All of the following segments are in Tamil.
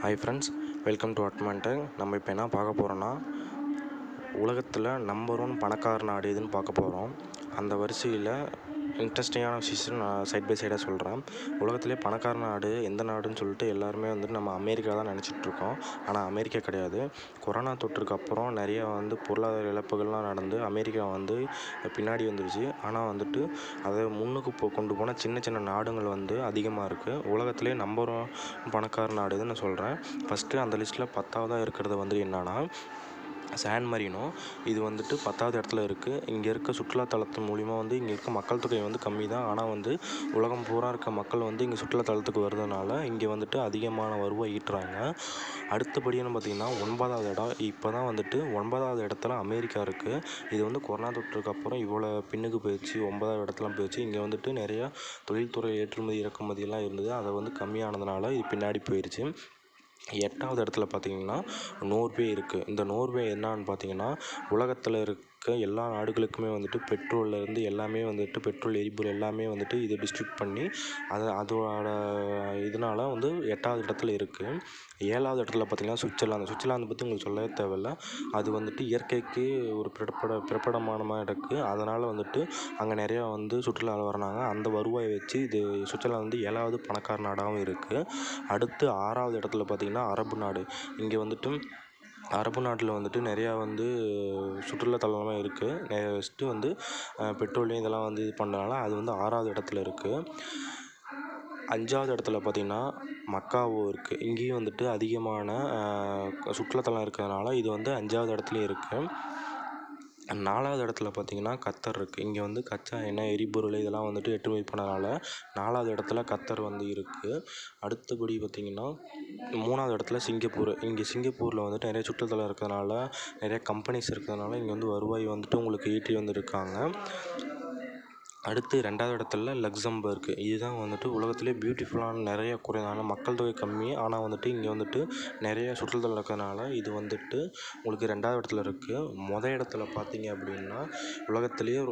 Hi friends welcome to Admantech நம்ம இப்போ என்ன பார்க்க போகிறோன்னா உலகத்தில் நம்பர் ஒன் பணக்கார நாடு எதுன்னு பார்க்க போகிறோம் அந்த வரிசையில் இன்ட்ரெஸ்டிங்கான விஷயம் நான் சைட் பை சைடாக சொல்கிறேன் உலகத்திலே பணக்கார நாடு எந்த நாடுன்னு சொல்லிட்டு எல்லாருமே வந்துட்டு நம்ம அமெரிக்கா தான் நினச்சிட்ருக்கோம் ஆனால் அமெரிக்கா கிடையாது. கொரோனா தொற்றுக்கு அப்புறம் நிறையா வந்து பொருளாதார இழப்புகள்லாம் நடந்து அமெரிக்கா வந்து பின்னாடி வந்துருச்சு. ஆனால் வந்துட்டு அதை முன்னுக்கு போ கொண்டு போன சின்ன சின்ன நாடுகள் வந்து அதிகமாக இருக்குது உலகத்திலே நம்பர் ஒன் பணக்கார நாடு நான் சொல்கிறேன் ஃபஸ்ட்டு அந்த லிஸ்ட்டில் பத்தாவதாக இருக்கிறது வந்து என்னென்னா சான் மரினோ இது வந்துட்டு பத்தாவது இடத்துல இருக்குது இங்கே இருக்க சுற்றுலாத்தலத்து மூலிமா வந்து இங்கே இருக்க மக்கள் தொகை வந்து கம்மி தான் ஆனால் வந்து உலகம் பூரா இருக்க மக்கள் வந்து இங்கே சுற்றுலாத்தலத்துக்கு வர்றதுனால இங்கே வந்துட்டு அதிகமான வருவாய் ஈட்டுறாங்க. அடுத்தபடியான பார்த்திங்கன்னா ஒன்பதாவது இடம். இப்போ தான் வந்துட்டு ஒன்பதாவது இடத்துல அமெரிக்கா இருக்குது இது வந்து கொரோனா தொற்றுக்கு அப்புறம் இவ்வளோ பின்னுக்கு போயிடுச்சு. ஒன்பதாவது இடத்துலாம் போயிடுச்சு. இங்கே வந்துட்டு நிறையா தொழில்துறை ஏற்றுமதி இறக்குமதியெல்லாம் இருந்தது. அதை வந்து கம்மியானதுனால இது பின்னாடி போயிடுச்சு எட்டாவது இடத்துல பார்த்தீங்கன்னா நோர்வே இருக்குது. இந்த நோர்வே என்னான்னு பார்த்தீங்கன்னா உலகத்தில் இருக்க எல்லா நாடுகளுக்குமே வந்துட்டு பெட்ரோல்லேருந்து எல்லாமே வந்துட்டு பெட்ரோல் எரிபொருள் எல்லாமே வந்துட்டு இது டிஸ்ட்ரிபியூட் பண்ணி அது அதோட இதனால வந்து எட்டாவது இடத்துல இருக்குது ஏழாவது இடத்துல பார்த்தீங்கன்னா சுவிட்சர்லாந்து. சுவிட்சர்லாந்து பற்றி உங்களுக்கு சொல்லவே தேவையில்ல. அது வந்துட்டு இயற்கைக்கு ஒரு பிறப்பட பிறப்பிடமானமாக இருக்குது அதனால் வந்துட்டு அங்கே நிறையா வந்து சுற்றுலா வர்றாங்க. அந்த வருவாயை வச்சு இது சுவிட்சர்லாந்து வந்து ஏழாவது பணக்கார நாடாகவும் இருக்குது அடுத்து ஆறாவது இடத்துல பார்த்திங்கன்னா அரபு நாடு. இங்கே வந்துட்டு அரபு நாட்டில் வந்துட்டு நிறையா வந்து சுற்றுலாத்தலமாக இருக்குது நெக்ஸ்ட்டு வந்து பெட்ரோலியம் இதெல்லாம் வந்து இது பண்ணனால அது வந்து ஆறாவது இடத்துல இருக்குது அஞ்சாவது இடத்துல பார்த்திங்கன்னா மக்காவோ இருக்குது இங்கேயும் வந்துட்டு அதிகமான சுற்றுலாத்தலம் இருக்கிறதுனால இது வந்து அஞ்சாவது இடத்துலையும் இருக்குது நாலாவது இடத்துல பார்த்திங்கன்னா கத்தர் இருக்குது. இங்கே வந்து கச்சா எண்ணெய் எரிபொருள் இதெல்லாம் வந்துட்டு ஏற்றுமதி பண்ணனால் நாலாவது இடத்துல கத்தர் வந்து இருக்குது. அடுத்தபடி பார்த்திங்கன்னா மூணாவது இடத்துல சிங்கப்பூர். இங்கே சிங்கப்பூரில் வந்துட்டு நிறைய சுற்றுலாத்தலம் இருக்கிறதுனால நிறைய கம்பெனிஸ் இருக்கிறதுனால இங்கே வந்து வருவாய் வந்துட்டு உங்களுக்கு ஈட்டி வந்துருக்காங்க அடுத்து ரெண்டாவது இடத்துல லக்சம்பர்க். இதுதான் வந்துட்டு உலகத்திலே பியூட்டிஃபுல்லான நிறைய குறைவான மக்கள் தொகை கம்மி. ஆனால் வந்துட்டு இங்கே வந்துட்டு நிறைய சுற்றுலாத்தலம் இருக்கிறதுனால இது வந்துட்டு உங்களுக்கு ரெண்டாவது இடத்துல இருக்குது மொதல் இடத்துல பார்த்தீங்க அப்படின்னா உலகத்துலேயே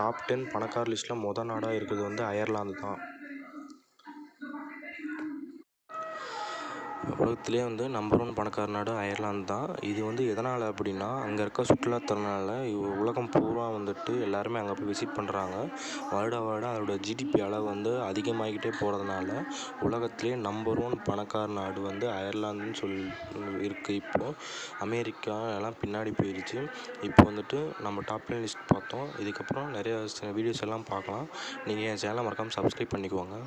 டாப் டென் பணக்கார லிஸ்ட்டில் மொதல் நாடாக இருக்கிறது வந்து அயர்லாந்து தான். உலகத்திலே வந்து நம்பர் ஒன் பணக்கார நாடு அயர்லாந்து தான். இது வந்து எதனால் அப்படின்னா அங்கே இருக்க சுற்றுலாத்திறனால உலகம் பூரா வந்துட்டு எல்லாருமே அங்கே போய் விசிட் பண்ணுறாங்க வருட வருடம் அதோட ஜிடிபி அளவு வந்து அதிகமாகிக்கிட்டே போகிறதுனால உலகத்திலே நம்பர் ஒன் பணக்கார நாடு வந்து அயர்லாந்துன்னு சொல் இருக்குது இப்போது அமெரிக்கா எல்லாம் பின்னாடி போயிடுச்சு இப்போ வந்துட்டு நம்ம டாப் லிஸ்ட் பார்த்தோம். இதுக்கப்புறம் நிறைய வீடியோஸ் எல்லாம் பார்க்கலாம். நீங்கள் என் சேனலை மறக்காமல் சப்ஸ்கிரைப் பண்ணிக்கோங்க.